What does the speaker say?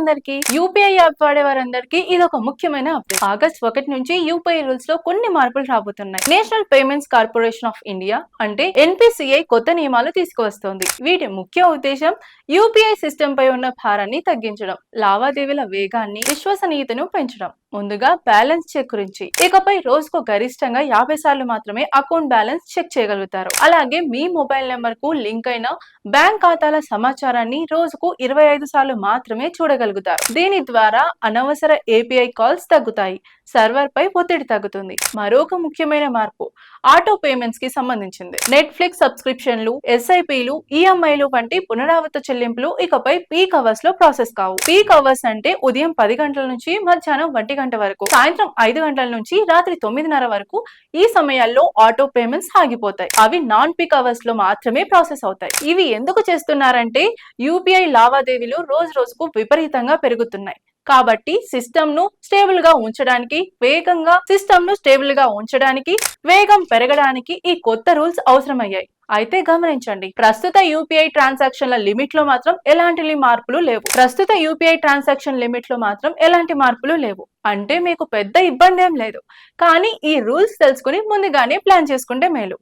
అందరికి UPI app వాడే వారందరికీ ఇది ఒక ముఖ్యమైన అప్డేట్ ఆగస్ట్ ఒకటి నుంచి యూపీఐ రూల్స్లో కొన్ని మార్పులు రాబోతున్నాయి. National payments corporation of India అంటే ఎన్పిసిఐ కొత్త నియమాలు తీసుకువస్తోంది. వీటి ముఖ్య ఉద్దేశం యూపీఐ సిస్టమ్ పై ఉన్న భారాన్ని తగ్గించడం లావాదేవీల వేగాన్ని విశ్వసనీయతను పెంచడం. ముందుగా బ్యాలెన్స్ చెక్ గురించి. ఇకపై రోజుకు గరిష్టంగా యాభై సార్లు మాత్రమే అకౌంట్ బ్యాలెన్స్ చెక్ చేయగలుగుతారు. అలాగే మీ మొబైల్ నెంబర్కు లింక్ అయిన బ్యాంక్ ఖాతాల సమాచారాన్ని రోజుకు ఇరవై ఐదు సార్లు మాత్రమే చూడగలుగుతారు. దీని ద్వారా అనవసర ఏపీఐ కాల్స్ తగ్గుతాయి. సర్వర్ పై ఒత్తిడి తగ్గుతుంది. మరొక ముఖ్యమైన మార్పు ఆటో పేమెంట్స్కి సంబంధించింది. నెట్ఫ్లిక్స్ సబ్స్క్రిప్షన్లు ఎస్ఐపిలు ఈఎంఐలు వంటి పునరావృత చెల్లింపులు ఇకపై పీక్ అవర్స్లో ప్రాసెస్ కావు. పీక్ అవర్స్ అంటే ఉదయం పది గంటల నుంచి మధ్యాహ్నం ఒంటి గంట వరకు సాయంత్రం ఐదు గంటల నుంచి రాత్రి తొమ్మిదిన్నర వరకు ఈ సమయాల్లో ఆటో పేమెంట్స్ ఆగిపోతాయి. అవి నాన్ పీక్ అవర్స్లో మాత్రమే ప్రాసెస్ అవుతాయి. ఇవి ఎందుకు చేస్తున్నారంటే యూపీఐ లావాదేవీలు రోజు రోజుకు విపరీతంగా పెరుగుతున్నాయి. కాబట్టి సిస్టమ్ను స్టేబుల్గా ఉంచడానికి వేగంగా సిస్టమ్ను స్టేబుల్గా ఉంచడానికి వేగం పెరగడానికి ఈ కొత్త రూల్స్ అవసరమయ్యాయి. అయితే గమనించండి ప్రస్తుత యూపీఐ ట్రాన్సాక్షన్ల లిమిట్లో మాత్రం ఎలాంటి మార్పులు లేవు. ప్రస్తుత యూపీఐ ట్రాన్సాక్షన్ లిమిట్లో మాత్రం ఎలాంటి మార్పులు లేవు. అంటే మీకు పెద్ద ఇబ్బంది ఏం లేదు. కానీ ఈ రూల్స్ తెలుసుకుని ముందుగానే ప్లాన్ చేసుకుంటే మేలు.